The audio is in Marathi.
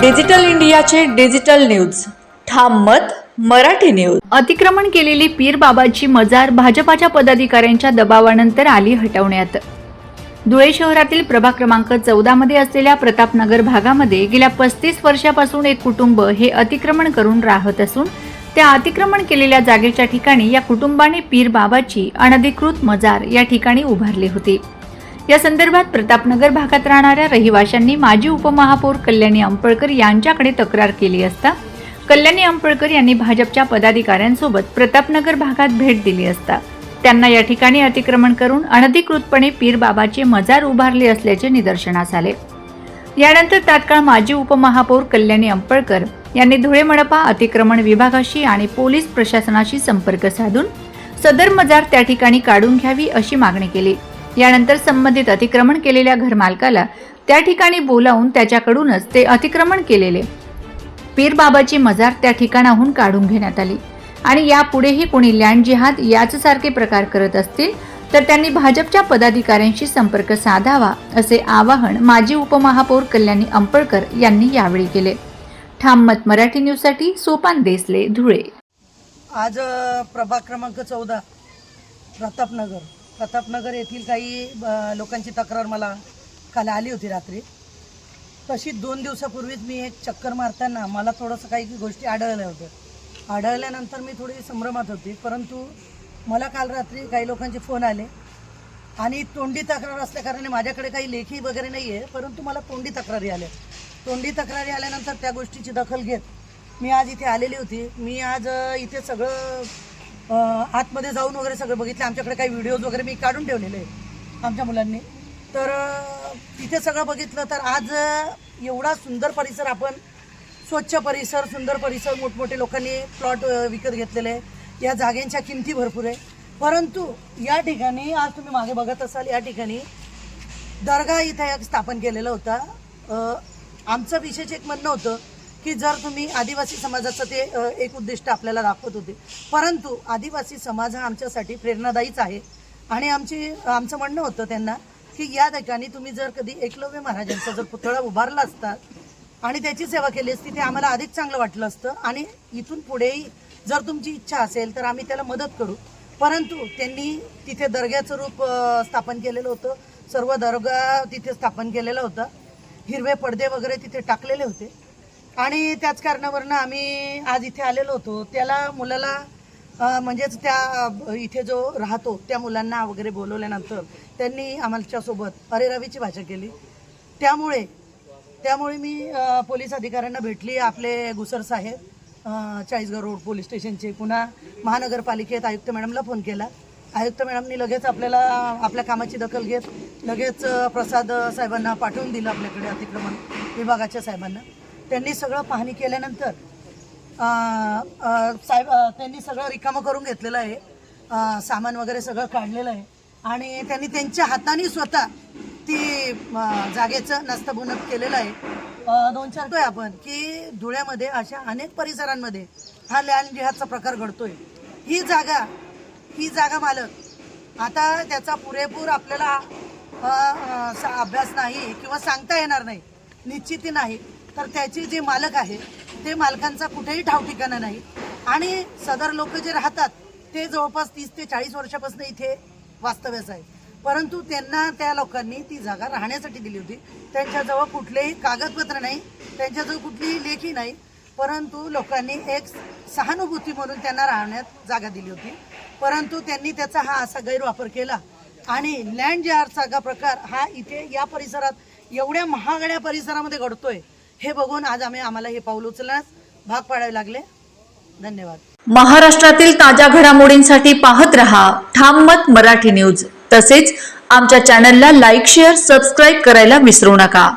डिजिटल इंडियाचे डिजिटल न्यूज. ठाम मत मराठी न्यूज. अतिक्रमण केलेली पीर बाबाची मजार भाजपाच्या पदाधिकाऱ्यांच्या दबावानंतर आली हटवण्यात. धुळे शहरातील प्रभाग क्रमांक चौदा मध्ये असलेल्या प्रतापनगर भागामध्ये गेल्या पस्तीस वर्षापासून एक कुटुंब हे अतिक्रमण करून राहत असून त्या अतिक्रमण केलेल्या जागेच्या ठिकाणी या कुटुंबाने पीर बाबाची अनधिकृत मजार या ठिकाणी उभारली होती. या संदर्भात प्रतापनगर भागात राहणाऱ्या रहिवाशांनी माजी उपमहापौर कल्याणी अंपळकर यांच्याकडे तक्रार केली असता कल्याणी अंपळकर यांनी भाजपच्या पदाधिकाऱ्यांसोबत प्रतापनगर भागात भेट दिली असता. त्यांना या ठिकाणी अतिक्रमण करून अनधिकृतपणे पीरबाबाचे मजार उभारले असल्याचे निदर्शनास आले. यानंतर तात्काळ माजी उपमहापौर कल्याणी अंपळकर यांनी धुळे मनपा अतिक्रमण विभागाशी आणि पोलीस प्रशासनाशी संपर्क साधून सदर मजार त्या ठिकाणी काढून घ्यावी अशी मागणी केली. यानंतर संबंधित अतिक्रमण केलेल्या घरमालकाला त्या ठिकाणी बोलावून त्याच्याकडूनच ते अतिक्रमण केलेले. पीरबाबाची मजार त्या ठिकाणाहून काढून घेण्यात आली. आणि यापुढेही कोणी लँड जिहाद याच सारखे प्रकार करत असतील तर त्यांनी भाजपच्या पदाधिकाऱ्यांशी संपर्क साधावा असे आवाहन माजी उपमहापौर कल्याणी अंपळकर यांनी यावेळी केले. ठाम मत मराठी न्यूजसाठी सोपान देसले धुळे. आज प्रभाग क्रमांक चौदा प्रतापनगर. प्रतापनगर येथील काही लोकांची तक्रार मला काल आली होती रात्री. तशी दोन दिवसापूर्वीच मी एक चक्कर मारताना मला थोडंसं काही गोष्टी आढळल्या होत्या. आढळल्यानंतर मी थोडी संभ्रमात होती परंतु मला काल रात्री काही लोकांचे फोन आले. आणि तोंडी तक्रार असल्याकारणाने माझ्याकडे काही लेखी वगैरे नाही आहे परंतु मला तोंडी तक्रारी आल्या. तोंडी तक्रारी आल्यानंतर त्या गोष्टीची दखल घेत मी आज इथे आलेली होती. मी आज इथे सगळं आतमध्ये जाऊन वगैरे सगळं बघितलं. आमच्याकडे काही व्हिडिओज वगैरे मी काढून ठेवलेले आहे आमच्या मुलांनी. तर तिथे सगळं बघितलं तर आज एवढा सुंदर परिसर आपण स्वच्छ परिसर सुंदर परिसर मोठमोठे लोकांनी प्लॉट विकत घेतलेले आहे. या जागेंच्या किमती भरपूर आहे परंतु या ठिकाणी आज तुम्ही मागे बघत असाल या ठिकाणी दर्गा इथं एक स्थापन केलेलं होता. आमचं विशेष एक म्हणणं होतं की जर तुम्ही आदिवासी समाजाचं ते एक उद्दिष्ट आपल्याला दाखवत होते. परंतु आदिवासी समाज हा आमच्यासाठी प्रेरणादायीच आहे. आणि आमची आमचं म्हणणं होतं त्यांना की या ठिकाणी तुम्ही जर कधी एकलव्य महाराजांचा जर पुतळा उभारला असता आणि त्याची सेवा केली असती ते आम्हाला अधिक चांगलं वाटलं असतं. आणि इथून पुढेही जर तुमची इच्छा असेल तर आम्ही त्याला मदत करू. परंतु त्यांनी तिथे दर्ग्याचं रूप स्थापन केलेलं होतं. सर्व दर्गा तिथे स्थापन केलेला होता. हिरवे पडदे वगैरे तिथे टाकलेले होते. आणि त्याच कारणावरनं आम्ही आज इथे आलेलो होतो. त्याला मुलाला म्हणजेच त्या इथे जो राहतो त्या मुलांना वगैरे बोलवल्यानंतर त्यांनी आमच्यासोबत अरे रवीची भाषा केली. त्यामुळे त्यामुळे मी पोलीस अधिकाऱ्यांना भेटली. आपले गुसर साहेब चाळीसगाव रोड पोलीस स्टेशनचे पुन्हा महानगरपालिकेत आयुक्त मॅडमला फोन केला. आयुक्त मॅडमनी लगेच आपल्याला आपल्या कामाची दखल घेत लगेच प्रसाद साहेबांना पाठवून दिलं आपल्याकडे अतिक्रमण विभागाच्या साहेबांना. त्यांनी सगळं पाहणी केल्यानंतर साहेब त्यांनी सगळं रिकामं करून घेतलेलं आहे. सामान वगैरे सगळं काढलेलं आहे. आणि त्यांनी त्यांच्या हाताने स्वतः ती जागेचं नस्तबुनत केलेलं आहे. दोन चार आहे आपण की धुळ्यामध्ये अशा अनेक परिसरांमध्ये हा लँड जिहादचा प्रकार घडतोय. ही जागा ही जागा मालक आता त्याचा पुरेपूर आपल्याला सा- अभ्यास नाही किंवा सांगता येणार नाही निश्चिती नाही. तर त्याचे जे मालक आहे ते मालकांचा कुठेही ठावठिकाणा नाही. आणि सदर लोक जे राहतात ते जवळपास तीस ते चाळीस वर्षापासून इथे वास्तव्यास आहे परंतु त्यांना त्या लोकांनी ती जागा राहण्यासाठी दिली होती. त्यांच्याजवळ कुठलेही कागदपत्र नाही त्यांच्याजवळ कुठलीही लेखी नाही. परंतु लोकांनी एक सहानुभूती म्हणून त्यांना राहण्यात जागा दिली होती. परंतु त्यांनी त्याचा हा असा गैरवापर केला. आणि लँड जारचा प्रकार हा इथे या परिसरात एवढ्या महागड्या परिसरामध्ये घडतोय. हे बघून आज आम्ही आम्हाला हे पाऊल उचलण्यास भाग पाडावे लागले. धन्यवाद. महाराष्ट्रातील ताज्या घडामोडींसाठी पाहत रहा ठाम मत मराठी न्यूज. तसेच आमच्या चॅनलला लाईक शेअर सबस्क्राईब करायला विसरू नका.